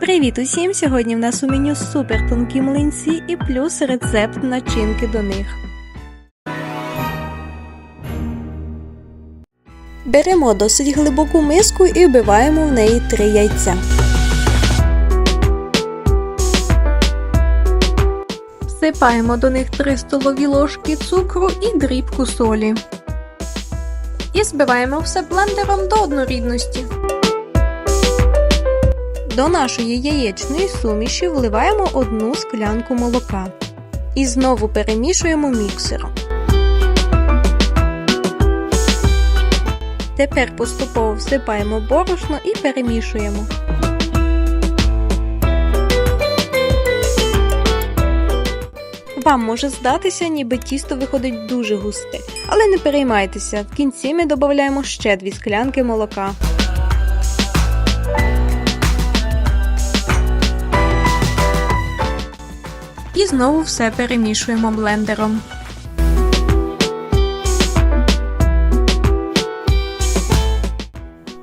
Привіт усім! Сьогодні в нас у меню супер тонкі млинці і плюс рецепт начинки до них. Беремо досить глибоку миску і вбиваємо в неї 3 яйця. Всипаємо до них 3 столові ложки цукру і дрібку солі. І збиваємо все блендером до однорідності. До нашої яєчної суміші вливаємо одну склянку молока. І знову перемішуємо міксером. Тепер поступово всипаємо борошно і перемішуємо. Вам може здатися, ніби тісто виходить дуже густе, але не переймайтеся, в кінці ми додаємо ще 2 склянки молока. І знову все перемішуємо блендером.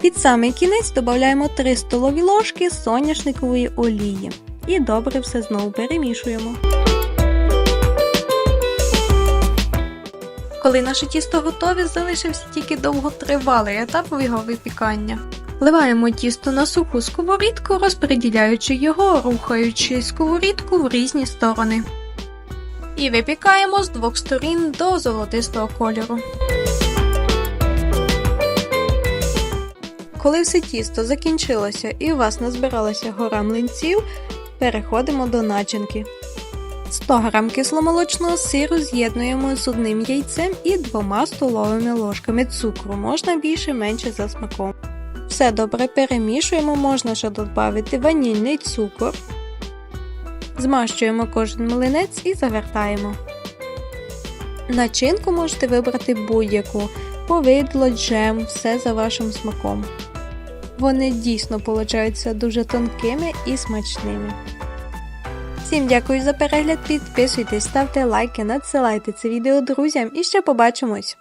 Під самий кінець додаємо 3 столові ложки соняшникової олії. І добре все знову перемішуємо. Коли наше тісто готове, залишився тільки довготривалий етап його випікання. Вливаємо тісто на суху сковорідку, розподіляючи його, рухаючи сковорідку в різні сторони. І випікаємо з двох сторін до золотистого кольору. Коли все тісто закінчилося і у вас назбиралася гора млинців, переходимо до начинки. 100 г кисломолочного сиру з'єднуємо з одним яйцем і двома столовими ложками цукру, можна більше менше за смаком. Все добре перемішуємо, можна ще додати ванільний цукор. Змащуємо кожен млинець і завертаємо. Начинку можете вибрати будь-яку, повидло, джем, все за вашим смаком. Вони дійсно получаються дуже тонкими і смачними. Всім дякую за перегляд, підписуйтесь, ставте лайки, надсилайте це відео друзям і ще побачимось!